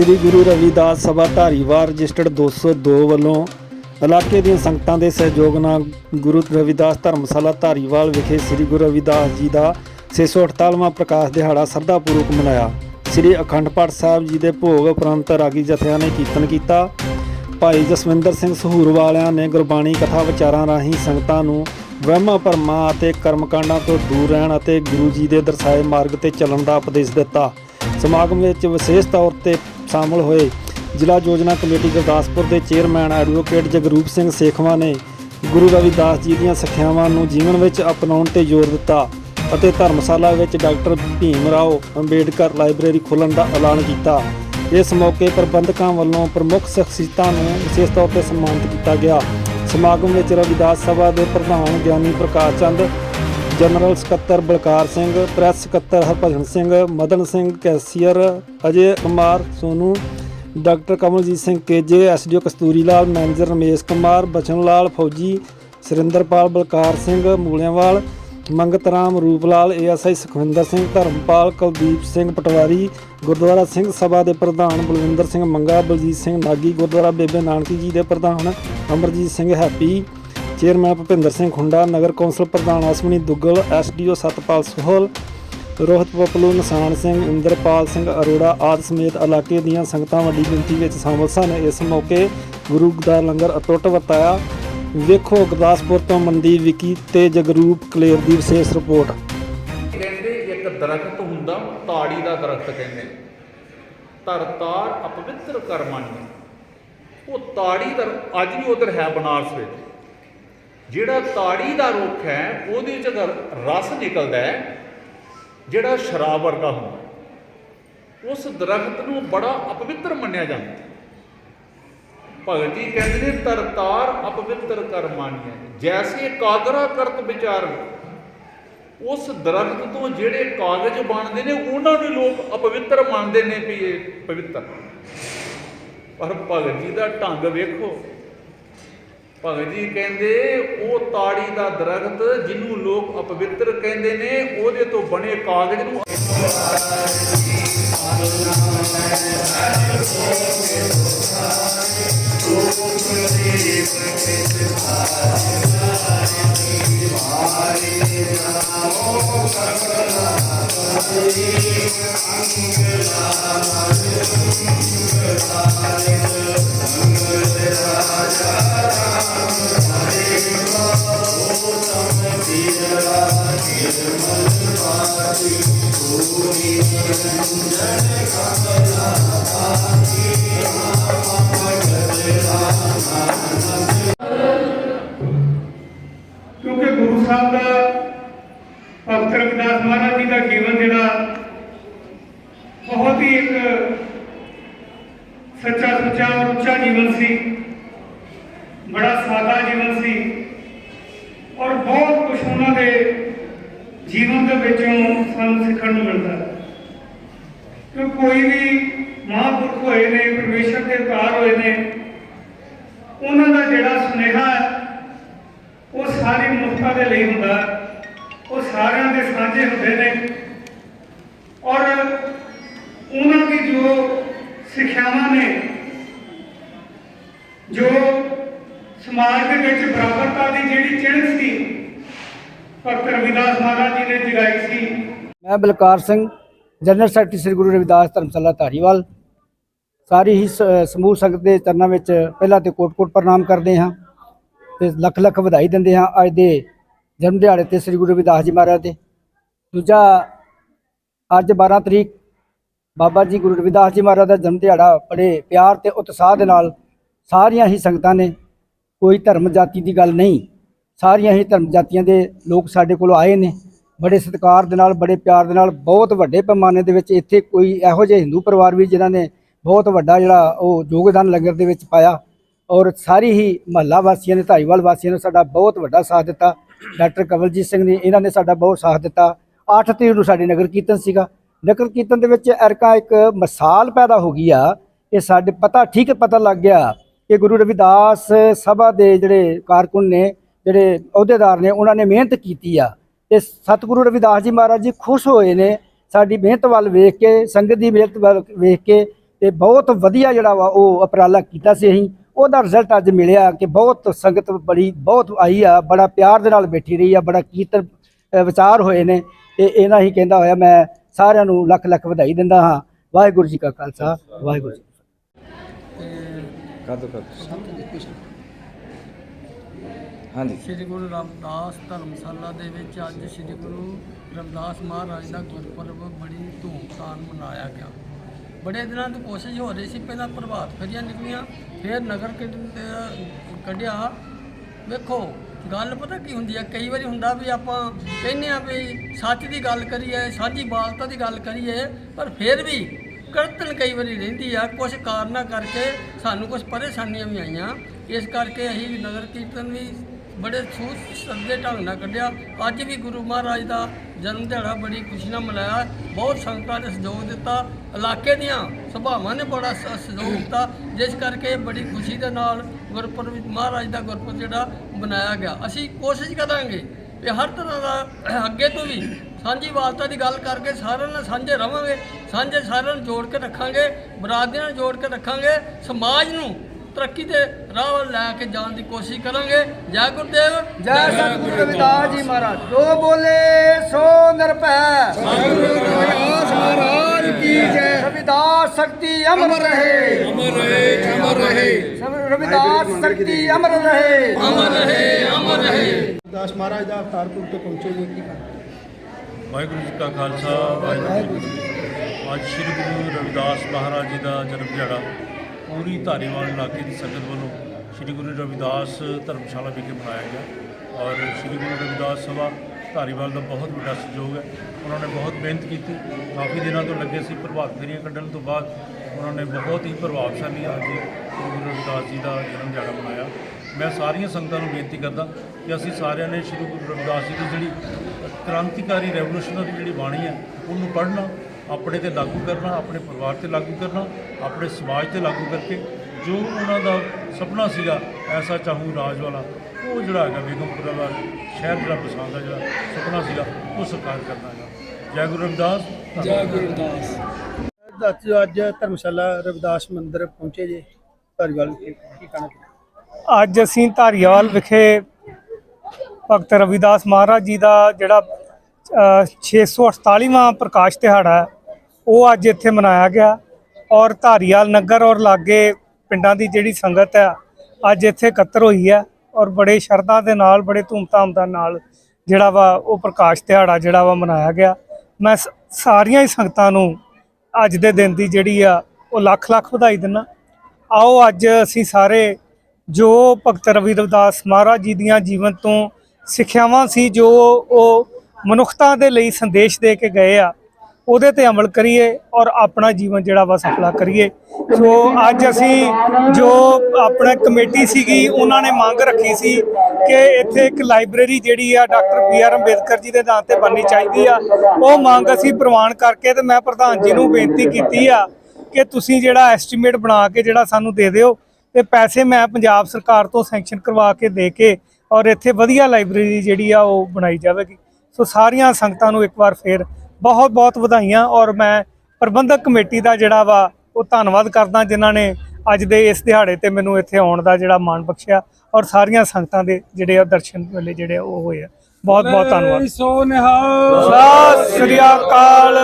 ਸ੍ਰੀ Guru Ravidas Sabha Dhariwal registered 202 ਵੱਲੋਂ ਇਲਾਕੇ ਦੀਆਂ ਸੰਗਤਾਂ ਦੇ ਸਹਿਯੋਗ ਨਾਲ ਗੁਰੂ ਰਵਿਦਾਸ ਧਰਮਸ਼ਾਲਾ ਧਾਰੀਵਾਲ ਵਿਖੇ ਸ੍ਰੀ ਗੁਰੂ ਰਵਿਦਾਸ ਜੀ ਦਾ 648ਵਾਂ ਪ੍ਰਕਾਸ਼ ਦਿਹਾੜਾ ਸ਼ਰਧਾ ਪੂਰਵਕ ਮਨਾਇਆ। ਸ੍ਰੀ ਅਖੰਡ ਪਾਠ ਸਾਹਿਬ ਜੀ ਦੇ ਭੋਗ ਉਪਰੰਤ ਰਾਗੀ ਜਥਿਆਂ ਨੇ ਕੀਰਤਨ ਕੀਤਾ। ਭਾਈ ਜਸਵਿੰਦਰ ਸਿੰਘ ਸਹੂਰ ਵਾਲਿਆਂ ਨੇ ਗੁਰਬਾਣੀ ਕਥਾ ਵਿਚਾਰਾਂ ਰਾਹੀਂ ਸੰਗਤਾਂ ਨੂੰ ਵਹਿਮਾਂ ਭਰਮਾਂ ਅਤੇ ਕਰਮਕਾਂਡਾਂ ਤੋਂ ਦੂਰ ਰਹਿਣ ਅਤੇ ਗੁਰੂ ਜੀ ਦੇ ਦਰਸਾਏ ਮਾਰਗ ਤੇ ਚੱਲਣ ਦਾ ਉਪਦੇਸ਼ ਦਿੱਤਾ। ਸਮਾਗਮ ਵਿੱਚ ਵਿਸ਼ੇਸ਼ ਤੌਰ ਤੇ ਸ਼ਾਮਲ ਹੋਏ ਜ਼ਿਲ੍ਹਾ ਯੋਜਨਾ ਕਮੇਟੀ ਗੁਰਦਾਸਪੁਰ ਦੇ ਚੇਅਰਮੈਨ ਐਡਵੋਕੇਟ ਜਗਰੂਪ ਸਿੰਘ ਸੇਖਵਾ ਨੇ ਗੁਰੂ ਰਵਿਦਾਸ ਜੀ ਦੀਆਂ ਸਿੱਖਿਆਵਾਂ ਨੂੰ ਜੀਵਨ ਵਿੱਚ ਅਪਣਾਉਣ ਤੇ ਜ਼ੋਰ ਦਿੱਤਾ ਅਤੇ ਧਰਮਸ਼ਾਲਾ ਵਿੱਚ ਡਾਕਟਰ ਭੀਮ ਰਾਓ ਅੰਬੇਡਕਰ ਲਾਇਬ੍ਰੇਰੀ ਖੋਲ੍ਹਣ ਦਾ ਐਲਾਨ ਕੀਤਾ। ਇਸ ਮੌਕੇ ਪ੍ਰਬੰਧਕਾਂ ਵੱਲੋਂ ਪ੍ਰਮੁੱਖ ਸ਼ਖਸੀਅਤਾਂ ਨੂੰ ਵਿਸ਼ੇਸ਼ ਤੌਰ ਤੇ ਸਨਮਾਨਿਤ ਕੀਤਾ ਗਿਆ। ਸਮਾਗਮ ਵਿੱਚ ਰਵਿਦਾਸ ਸਭਾ ਦੇ ਪ੍ਰਧਾਨ ਗਿਆਨੀ ਪ੍ਰਕਾਸ਼ ਚੰਦ ਜਨਰਲ ਸਕੱਤਰ ਬਲਕਾਰ ਸਿੰਘ, ਪ੍ਰੈਸ ਸਕੱਤਰ Harbhajan Singh, Madan Singh cashier, Ajay Kumar Sonu, doctor Kamaljit Singh KJ SDO Kasturi Lal, manager Ramesh Kumar, Bachan Lal ਫੌਜੀ ਸੁਰਿੰਦਰਪਾਲ ਬਲਕਾਰ ਸਿੰਘ, ਮੂਲਿਆਂਵਾਲ, ਮੰਗਤ ਰਾਮ ਰੂਪਲਾਲ ਏਐਸਆਈ ਸੁਖਵਿੰਦਰ ਸਿੰਘ, ਧਰਮਪਾਲ ਕੁਲਦੀਪ ਸਿੰਘ ਪਟਵਾਰੀ, ਗੁਰਦੁਆਰਾ ਸਿੰਘ ਸਭਾ ਦੇ ਪ੍ਰਧਾਨ ਬਲਵਿੰਦਰ ਸਿੰਘ ਮੰਗਾ, ਬਲਜੀਤ ਸਿੰਘ ਨਾਗੀ, ਗੁਰਦੁਆਰਾ ਬੇਬੇ ਨਾਨਕੀ ਜੀ ਦੇ ਪ੍ਰਧਾਨ ਅਮਰਜੀਤ ਸਿੰਘ ਹੈਪੀ ਚੇਅਰਮੈਨ ਭੁਪਿੰਦਰ ਸਿੰਘ ਖੁੰਡਾ, ਨਗਰ ਕੌਂਸਲ ਪ੍ਰਧਾਨ ਅਸ਼ਵਨੀ ਦੁੱਗਲ ਐਸਡੀਓ ਸਤਪਾਲ ਸੋਹਲ, ਰੋਹਿਤ ਪਪਲੂ, ਨਿਸ਼ਾਨ ਸਿੰਘ, ਇੰਦਰਪਾਲ ਸਿੰਘ ਅਰੋੜਾ ਆਦਿ ਸਮੇਤ ਇਲਾਕੇ ਦੀਆਂ ਸੰਗਤਾਂ ਵੱਡੀ ਗਿਣਤੀ ਵਿੱਚ ਸ਼ਾਮਲ ਸਨ। ਇਸ ਮੌਕੇ ਗੁਰੂ ਦਾ ਲੰਗਰ ਅਟੁੱਟ ਵਰਤਾਇਆ। ਵੇਖੋ ਗੁਰਦਾਸਪੁਰ ਤੋਂ ਮਨਦੀਪ ਵਿਕੀ ਤੇ ਜਗਰੂਪ ਕਲੇਰ ਦੀ ਵਿਸ਼ੇਸ਼ ਰਿਪੋਰਟ। ਕਹਿੰਦੇ ਇੱਕ ਦਰਖਤ ਹੁੰਦਾ, ਤਾੜੀ ਦਾ ਦਰਖਤ ਕਹਿੰਦੇ। ਤਰਤਾਰ ਅਪਵਿੱਤਰ ਕਰਮਾਨੀ ਉਹ ਤਾੜੀ ਦਾ, ਅੱਜ ਵੀ ਉਧਰ ਹੈ ਬਨਾਰਸ ਵਿੱਚ। ਜਿਹੜਾ ਤਾੜੀ ਦਾ ਰੁੱਖ ਹੈ, ਉਹਦੇ 'ਚ ਰਸ ਨਿਕਲਦਾ ਹੈ, ਜਿਹੜਾ ਸ਼ਰਾਬ ਵਰਗਾ ਹੁੰਦਾ ਉਸ ਦਰਖਤ ਨੂੰ ਬੜਾ ਅਪਵਿੱਤਰ ਮੰਨਿਆ ਜਾਂਦਾ ਭਗਤ ਜੀ ਕਹਿੰਦੇ ਨੇ, ਤਰਤਾਰ ਅਪਵਿੱਤਰ ਕਰਮਾਨੀਆਂ ਜੈਸੇ ਕਾਗਰਾ ਕਰਤ ਵਿਚਾਰ ਉਸ ਦਰਖਤ ਤੋਂ ਜਿਹੜੇ ਕਾਗਜ਼ ਬਣਦੇ ਨੇ, ਉਹਨਾਂ ਨੂੰ ਲੋਕ ਅਪਵਿੱਤਰ ਮੰਨਦੇ ਨੇ ਵੀ ਇਹ ਪਵਿੱਤਰ। ਪਰ ਭਗਤ ਜੀ ਦਾ ਢੰਗ ਵੇਖੋ ਭਗਤ ਜੀ ਕਹਿੰਦੇ, ਉਹ ਤਾੜੀ ਦਾ ਦਰਖਤ ਜਿਹਨੂੰ ਲੋਕ ਅਪਵਿੱਤਰ ਕਹਿੰਦੇ ਨੇ, ਉਹਦੇ ਤੋਂ ਬਣੇ ਕਾਗਜ਼ ਨੂੰ ਕਿਉਂਕਿ ਗੁਰੂ ਸਾਹਿਬ ਦਾ ਭਗਤ ਰਵਿਦਾਸ ਮਹਾਰਾਜ ਜੀ ਦਾ ਜੀਵਨ ਜਿਹੜਾ ਬਹੁਤ ਹੀ ਇੱਕ ਸੱਚਾ ਸੁੱਚਾ ਔਰ ਉੱਚਾ ਜੀਵਨ ਸੀ, ਬੜਾ ਸਾਦਾ ਜੀਵਨ ਸੀ ਔਰ ਬਹੁਤ ਕੁਝ ਉਹਨਾਂ ਦੇ ਜੀਵਨ ਦੇ ਵਿੱਚੋਂ ਸਾਨੂੰ ਸਿੱਖਣ ਨੂੰ ਮਿਲਦਾ ਹੈ। ਕਿ ਕੋਈ ਵੀ ਮਹਾਂਪੁਰਖ ਹੋਏ ਨੇ, ਪਰਮੇਸ਼ਰ ਦੇ ਅਵਤਾਰ ਹੋਏ ਨੇ, ਉਹਨਾਂ ਦਾ ਜਿਹੜਾ ਸੁਨੇਹਾ ਹੈ ਸਾਰੀ ਮਨੁੱਖਤਾ ਦੇ ਲਈ ਹੁੰਦਾ, ਉਹ ਸਾਰਿਆਂ ਦੇ ਸਾਂਝੇ ਹੁੰਦੇ ਨੇ। ਔਰ ਉਹਨਾਂ ਦੀ ਜੋ ਸਿੱਖਿਆਵਾਂ ਨੇ, ਜੋ ਸਮਾਜ ਦੇ ਵਿੱਚ ਬਰਾਬਰਤਾ ਦੀ ਜਿਹੜੀ ਚਿਹਨ ਸੀ, ਭਗਤ ਰਵਿਦਾਸ ਮਹਾਰਾਜ ਜੀ ਨੇ ਜਗਾਈ ਸੀ। ਮੈਂ ਬਲਕਾਰ ਸਿੰਘ, ਜਨਰਲ ਸੈਕਟਰੀ ਸ੍ਰੀ ਗੁਰੂ ਰਵਿਦਾਸ ਧਰਮਸ਼ਾਲਾ ਧਾਰੀਵਾਲ। ਸਾਰੀ ਹੀ ਸਮੂਹ ਸੰਗਤ ਦੇ ਚਰਨਾਂ ਵਿੱਚ ਪਹਿਲਾਂ ਤੇ ਕੋਟ-ਕੋਟ ਪ੍ਰਣਾਮ ਕਰਦੇ ਹਾਂ। ਤੇ ਲੱਖ ਲੱਖ ਵਧਾਈ ਦਿੰਦੇ ਹਾਂ ਅੱਜ ਦੇ ਜਨਮ ਦਿਹਾੜੇ ਤੇ ਸ੍ਰੀ ਗੁਰੂ ਰਵਿਦਾਸ ਜੀ ਮਹਾਰਾਜ ਦੇ। ਦੂਜਾ, ਅੱਜ 12 ਤਰੀਕ ਬਾਬਾ ਜੀ ਗੁਰੂ ਰਵਿਦਾਸ ਜੀ ਮਹਾਰਾਜ ਦਾ ਜਨਮ ਦਿਹਾੜਾ ਬੜੇ ਪਿਆਰ ਤੇ ਉਤਸ਼ਾਹ ਦੇ ਨਾਲ ਸਾਰੀਆਂ ਹੀ ਸੰਗਤਾਂ ਨੇ, ਕੋਈ ਧਰਮ ਜਾਤੀ ਦੀ ਗੱਲ ਨਹੀਂ, ਸਾਰੀਆਂ ਹੀ ਧਰਮ ਜਾਤੀਆਂ ਦੇ ਲੋਕ ਸਾਡੇ ਕੋਲ ਆਏ ਨੇ, ਬੜੇ ਸਤਿਕਾਰ ਦੇ ਨਾਲ, ਬੜੇ ਪਿਆਰ ਦੇ ਨਾਲ, ਬਹੁਤ ਵੱਡੇ ਪੈਮਾਨੇ ਦੇ ਵਿੱਚ ਇੱਥੇ ਕੋਈ ਇਹੋ ਜਿਹੇ ਹਿੰਦੂ ਪਰਿਵਾਰ ਵੀ ਜਿਨ੍ਹਾਂ ਨੇ ਬਹੁਤ ਵੱਡਾ ਜਿਹੜਾ ਉਹ ਯੋਗਦਾਨ ਲੰਗਰ ਦੇ ਵਿੱਚ ਪਾਇਆ। ਔਰ ਸਾਰੀ ਹੀ ਮਹੱਲਾ ਵਾਸੀਆਂ ਨੇ ਧਾਈਵਾਲ ਵਾਸੀਆਂ ਨੇ ਸਾਡਾ ਬਹੁਤ ਵੱਡਾ ਸਾਥ ਦਿੱਤਾ। ਡਾਕਟਰ ਕਵਲਜੀਤ ਸਿੰਘ ਨੇ, ਇਹਨਾਂ ਨੇ ਸਾਡਾ ਬਹੁਤ ਸਾਥ ਦਿੱਤਾ। 8 ਤਰੀਕ ਨੂੰ ਸਾਡੇ ਨਗਰ ਕੀਰਤਨ ਸੀਗਾ। ਨਗਰ ਕੀਰਤਨ ਦੇ ਵਿੱਚ ਅਰਕਾ ਇੱਕ ਮਿਸਾਲ ਪੈਦਾ ਹੋ ਗਈ ਆ। ਇਹ ਸਾਡੇ ਪਤਾ, ਠੀਕ ਪਤਾ ਲੱਗ ਗਿਆ। ਕਿ ਗੁਰੂ ਰਵਿਦਾਸ ਸਭਾ ਦੇ ਜਿਹੜੇ ਕਾਰਕੁਨ ਨੇ, ਜਿਹੜੇ ਅਹੁਦੇਦਾਰ ਨੇ, ਉਹਨਾਂ ਨੇ ਮਿਹਨਤ ਕੀਤੀ ਆ। ਤੇ ਸਤਿਗੁਰੂ ਰਵਿਦਾਸ ਜੀ ਮਹਾਰਾਜ ਜੀ ਖੁਸ਼ ਹੋਏ ਨੇ। ਸਾਡੀ ਮਿਹਨਤ ਵੱਲ ਵੇਖ ਕੇ, ਸੰਗਤ ਦੀ ਮਿਹਨਤ ਵੱਲ ਵੇਖ ਕੇ ਤੇ ਬਹੁਤ ਵਧੀਆ ਜਿਹੜਾ ਵਾ ਉਹ ਉਪਰਾਲਾ ਕੀਤਾ ਸੀ ਅਸੀਂ। ਉਹਦਾ ਰਿਜ਼ਲਟ ਅੱਜ ਮਿਲਿਆ ਕਿ ਬਹੁਤ ਸੰਗਤ ਬੜੀ ਬਹੁਤ ਆਈ ਆ ਬੜਾ ਪਿਆਰ ਦੇ ਨਾਲ ਬੈਠੀ ਰਹੀ ਆ ਬੜਾ ਕੀਰਤਨ ਵਿਚਾਰ ਹੋਏ ਨੇ ਤੇ ਇਹਨਾਂ ਹੀ ਕਹਿੰਦਾ ਹੋਇਆ ਮੈਂ ਸਾਰਿਆਂ ਨੂੰ ਲੱਖ ਲੱਖ ਵਧਾਈ ਦਿੰਦਾ ਹਾਂ। ਵਾਹਿਗੁਰੂ ਜੀ ਕਾ ਖਾਲਸਾ ਵਾਹਿਗੁਰੂ ਜੀ ਕਦੋਂ ਕਦੋਂ ਹਾਂਜੀ। ਸ੍ਰੀ ਗੁਰੂ ਰਾਮਦਾਸ ਧਰਮਸ਼ਾਲਾ ਦੇ ਵਿੱਚ ਅੱਜ ਸ੍ਰੀ ਗੁਰੂ ਰਵਿਦਾਸ ਮਹਾਰਾਜ ਦਾ ਗੁਰਪੁਰਬ ਬੜੀ ਧੂਮਧਾਮ ਮਨਾਇਆ ਗਿਆ। ਬੜੇ ਦਿਨਾਂ ਤੋਂ ਕੋਸ਼ਿਸ਼ ਹੋ ਰਹੀ ਸੀ, ਪਹਿਲਾਂ ਪ੍ਰਭਾਤ ਫੇਰੀਆਂ ਨਿਕਲੀਆਂ, ਫਿਰ ਨਗਰ ਕੀਰਤਨ ਤੇ ਕੱਢਿਆ। ਵੇਖੋ, ਗੱਲ ਪਤਾ ਕੀ ਹੁੰਦੀ ਹੈ ਕਈ ਵਾਰੀ ਹੁੰਦਾ ਵੀ ਆਪਾਂ ਕਹਿੰਦੇ ਆ ਵੀ ਸੱਚ ਦੀ ਗੱਲ ਕਰੀਏ, ਸਾਂਝੀ ਬਾਲਤਾ ਦੀ ਗੱਲ ਕਰੀਏ, ਪਰ ਫਿਰ ਵੀ ਕਰਤਨ ਕਈ ਵਾਰੀ ਰਹਿੰਦੀ ਆ ਕੁਝ ਕਾਰਨਾਂ ਕਰਕੇ ਸਾਨੂੰ ਕੁਝ ਪਰੇਸ਼ਾਨੀਆਂ ਵੀ ਆਈਆਂ। ਇਸ ਕਰਕੇ ਅਸੀਂ ਨਗਰ ਕੀਰਤਨ ਵੀ ਬੜੇ ਸੂਝ ਸੱਦੇ ਢੰਗ ਨਾਲ ਕੱਢਿਆ। ਅੱਜ ਵੀ ਗੁਰੂ ਮਹਾਰਾਜ ਦਾ ਜਨਮ ਦਿਹਾੜਾ ਬੜੀ ਖੁਸ਼ੀ ਨਾਲ ਮਨਾਇਆ। ਬਹੁਤ ਸੰਗਤਾਂ ਨੇ ਸਹਿਯੋਗ ਦਿੱਤਾ। ਇਲਾਕੇ ਦੀਆਂ ਸਭਾਵਾਂ ਨੇ ਬੜਾ ਸ- ਸਹਿਯੋਗ ਦਿੱਤਾ। ਜਿਸ ਕਰਕੇ ਬੜੀ ਖੁਸ਼ੀ ਦੇ ਨਾਲ ਗੁਰਪੁਰਬ, ਮਹਾਰਾਜ ਦਾ ਗੁਰਪੁਰਬ ਜਿਹੜਾ ਮਨਾਇਆ ਗਿਆ। ਅਸੀਂ ਕੋਸ਼ਿਸ਼ ਕਰਾਂਗੇ ਕਿ ਹਰ ਤਰ੍ਹਾਂ ਦਾ ਅੱਗੇ ਤੋਂ ਵੀ ਸਾਂਝੀ ਵਾਲਤਾ ਦੀ ਗੱਲ ਕਰਕੇ ਸਾਰਿਆਂ ਨਾਲ ਸਾਂਝੇ ਰਵਾਂਗੇ। ਸਾਂਝੇ ਸਾਰਿਆਂ ਨੂੰ ਜੋੜ ਕੇ ਰੱਖਾਂਗੇ। ਬਰਾਦਰੀਆਂ ਨੂੰ ਜੋੜ ਕੇ ਰੱਖਾਂਗੇ। ਸਮਾਜ ਨੂੰ ਤਰੱਕੀ ਦੇ ਰਾਹ ਵੱਲ ਲੈ ਕੇ ਜਾਣ ਦੀ ਕੋਸ਼ਿਸ਼ ਕਰਾਂਗੇ। ਜੈ ਗੁਰਦੇਵ। ਜੈ ਸਤਿਗੁਰੂ ਰਵਿਦਾਸ ਜੀ ਮਹਾਰਾਜ। ਜੋ ਬੋਲੇ ਸੋ ਨਿਰਭੈ। ਰਵਿਦਾਸ ਮਹਾਰਾਜ ਕੀ ਜੈ। ਰਵਿਦਾਸ ਸ਼ਕਤੀ ਅਮਰ ਰਹੇ। ਅਮਰ ਰਹੇ ਅਮਰ ਰਹੇ। ਰਵਿਦਾਸ ਸ਼ਕਤੀ ਅਮਰ ਰਹੇ। ਅਮਰ ਰਹੇ ਅਮਰ ਰਹੇ। ਦਾਸ ਮਹਾਰਾਜ ਦਾ ਅਵਤਾਰ ਪੁਰ ਤੋਂ ਪਹੁੰਚੇ ਜੀ ਕੀ ਵਾਹਿਗੁਰੂ ਜੀ ਕਾ ਖਾਲਸਾ ਵਾਹਿਗੁਰੂ ਜੀ ਅੱਜ ਸ੍ਰੀ ਗੁਰੂ ਰਵਿਦਾਸ ਮਹਾਰਾਜ ਜੀ ਦਾ ਜਨਮ ਦਿਹਾੜਾ। ਪੂਰੀ ਧਾਰੀਵਾਲ ਇਲਾਕੇ ਦੀ ਸੰਗਤ ਵੱਲੋਂ ਸ੍ਰੀ ਗੁਰੂ ਰਵਿਦਾਸ ਧਰਮਸ਼ਾਲਾ ਵਿਖੇ ਬਣਾਇਆ ਗਿਆ ਔਰ ਸ੍ਰੀ ਗੁਰੂ ਰਵਿਦਾਸ ਸਭਾ ਧਾਰੀਵਾਲ ਦਾ ਬਹੁਤ ਵੱਡਾ ਸਹਿਯੋਗ ਹੈ। ਉਹਨਾਂ ਨੇ ਬਹੁਤ ਮਿਹਨਤ ਕੀਤੀ। ਕਾਫੀ ਦਿਨਾਂ ਤੋਂ ਲੱਗੇ ਸੀ ਪ੍ਰਭਾਤ ਫੇਰੀਆਂ ਕੱਢਣ ਤੋਂ ਬਾਅਦ ਉਹਨਾਂ ਨੇ ਬਹੁਤ ਹੀ ਪ੍ਰਭਾਵਸ਼ਾਲੀ ਅੱਜ ਸ੍ਰੀ ਗੁਰੂ ਰਵਿਦਾਸ ਜੀ ਦਾ ਜਨਮ ਦਿਹਾੜਾ ਮਨਾਇਆ। ਮੈਂ ਸਾਰੀਆਂ ਸੰਗਤਾਂ ਨੂੰ ਬੇਨਤੀ ਕਰਦਾ ਕਿ ਅਸੀਂ ਸਾਰਿਆਂ ਨੇ ਸ੍ਰੀ ਗੁਰੂ ਰਵਿਦਾਸ ਜੀ ਦੀ ਜਿਹੜੀ ਕ੍ਰਾਂਤੀਕਾਰੀ ਰੈਵੋਲੂਸ਼ਨਰੀ ਜਿਹੜੀ ਬਾਣੀ ਹੈ, ਉਹਨੂੰ ਪੜ੍ਹਨਾ ਆਪਣੇ ਤੇ ਲਾਗੂ ਕਰਨਾ ਆਪਣੇ ਪਰਿਵਾਰ ਤੇ ਲਾਗੂ ਕਰਨਾ ਆਪਣੇ ਸਮਾਜ ਤੇ ਲਾਗੂ ਕਰਕੇ ਜੋ ਉਹਨਾਂ ਦਾ ਸੁਪਨਾ ਸੀਗਾ ਐਸਾ ਚਾਹੂੰ ਰਾਜ ਵਾਲਾ ਉਹ ਜਿਹੜਾ ਹੈਗਾ ਬੇਗਮਪੁਰਾ ਦਾ ਸ਼ਹਿਰ ਜਿਹੜਾ ਬਸਾਉਣ ਦਾ ਜਿਹੜਾ ਸੁਪਨਾ ਸੀਗਾ ਉਹ ਸਾਕਾਰ ਕਰਨਾ ਹੈਗਾ ਜੈ ਗੁਰੂ ਰਵਿਦਾਸ ਧੰਨਵਾਦ। ਦੱਸ ਅੱਜ ਧਰਮਸ਼ਾਲਾ ਰਵਿਦਾਸ ਮੰਦਿਰ ਪਹੁੰਚੇ ਜੀ ਧਾਰੀਵਾਲ ਕੀ ਕਹਿਣਾ? ਅੱਜ ਅਸੀਂ ਧਾਰੀਵਾਲ ਵਿਖੇ ਭਗਤ ਰਵਿਦਾਸ ਮਹਾਰਾਜ ਜੀ ਦਾ ਜਿਹੜਾ ਅ, 648ਵਾਂ ਪ੍ਰਕਾਸ਼ ਦਿਹਾੜਾ ਹੈ ਉਹ ਅੱਜ ਇੱਥੇ ਮਨਾਇਆ ਗਿਆ ਔਰ ਧਾਰੀਵਾਲ ਨਗਰ ਔਰ ਲਾਗੇ ਪਿੰਡਾਂ ਦੀ ਜਿਹੜੀ ਸੰਗਤ ਹੈ, ਅੱਜ ਇੱਥੇ ਇਕੱਤਰ ਹੋਈ ਹੈ ਔਰ ਬੜੇ ਸ਼ਰਧਾ ਦੇ ਨਾਲ, ਬੜੇ ਧੂਮਧਾਮ ਦਾ ਨਾਲ ਜਿਹੜਾ ਵਾ ਉਹ ਪ੍ਰਕਾਸ਼ ਦਿਹਾੜਾ ਜਿਹੜਾ ਵਾ ਮਨਾਇਆ ਗਿਆ। ਮੈਂ ਸ- ਸਾਰੀਆਂ ਹੀ ਸੰਗਤਾਂ ਨੂੰ ਅੱਜ ਦੇ ਦਿਨ ਦੀ ਜਿਹੜੀ ਆ ਉਹ ਲੱਖ ਲੱਖ ਵਧਾਈ ਦਿੰਦਾ। ਆਓ ਅੱਜ ਅਸੀਂ ਸਾਰੇ ਜੋ ਭਗਤ ਰਵੀ ਰਵਿਦਾਸ ਮਹਾਰਾਜ ਜੀ ਦੀਆਂ ਜੀਵਨ ਤੋਂ ਸਿੱਖਿਆਵਾਂ ਸੀ, ਜੋ ਉਹ ਮਨੁੱਖਤਾ ਦੇ ਲਈ ਸੰਦੇਸ਼ ਦੇ ਕੇ ਗਏ ਆ ਉਹਦੇ ਤੇ ਅਮਲ ਕਰੀਏ ਔਰ ਆਪਣਾ ਜੀਵਨ ਜਿਹੜਾ ਵਾ ਸਫਲਾ ਕਰੀਏ। ਸੋ ਅੱਜ ਅਸੀਂ ਜੋ ਆਪਣਾ ਕਮੇਟੀ ਸੀਗੀ, ਉਹਨਾਂ ਨੇ ਮੰਗ ਰੱਖੀ ਸੀ ਕਿ ਇੱਥੇ ਇੱਕ ਲਾਇਬ੍ਰੇਰੀ ਜਿਹੜੀ ਆ doctor B R Ambedkar ji ਦੇ ਨਾਂ ਤੇ ਬਣਨੀ ਚਾਹੀਦੀ ਆ। ਉਹ ਮੰਗ ਅਸੀਂ ਪ੍ਰਵਾਨ ਕਰਕੇ ਤੇ ਮੈਂ ਪ੍ਰਧਾਨ ਜੀ ਨੂੰ ਬੇਨਤੀ ਕੀਤੀ ਆ ਕਿ ਤੁਸੀਂ ਜਿਹੜਾ ਐਸਟੀਮੇਟ ਬਣਾ ਕੇ ਜਿਹੜਾ ਸਾਨੂੰ ਦੇ ਦਿਓ ਤੇ ਪੈਸੇ ਮੈਂ ਪੰਜਾਬ ਸਰਕਾਰ ਤੋਂ ਸੈਂਕਸ਼ਨ ਕਰਵਾ ਕੇ ਦੇ ਕੇ ਔਰ ਇੱਥੇ ਵਧੀਆ ਲਾਇਬ੍ਰੇਰੀ ਜਿਹੜੀ ਆ ਉਹ ਬਣਾਈ ਜਾਵੇਗੀ। ਸੋ ਸਾਰੀਆਂ ਸੰਗਤਾਂ ਨੂੰ ਇੱਕ ਵਾਰ ਫੇਰ ਬਹੁਤ ਬਹੁਤ ਵਧਾਈਆਂ ਔਰ ਮੈਂ ਪ੍ਰਬੰਧਕ ਕਮੇਟੀ ਦਾ ਜਿਹੜਾ ਵਾ, ਉਹ ਧੰਨਵਾਦ ਕਰਦਾ ਜਿਨ੍ਹਾਂ ਨੇ ਅੱਜ ਦੇ ਇਸ ਦਿਹਾੜੇ ਤੇ ਮੈਨੂੰ ਇੱਥੇ ਆਉਣ ਦਾ ਜਿਹੜਾ ਮਾਣ ਬਖਸ਼ਿਆ ਔਰ ਸਾਰੀਆਂ ਸੰਗਤਾਂ ਦੇ ਜਿਹੜੇ ਆ ਦਰਸ਼ਨ ਵੇਲੇ ਜਿਹੜੇ ਉਹ ਹੋਏ ਆ। ਬਹੁਤ ਬਹੁਤ ਧੰਨਵਾਦ। ਸੋ ਨਿਹਾਲ ਸਤਿ ਸ੍ਰੀ ਅਕਾਲ।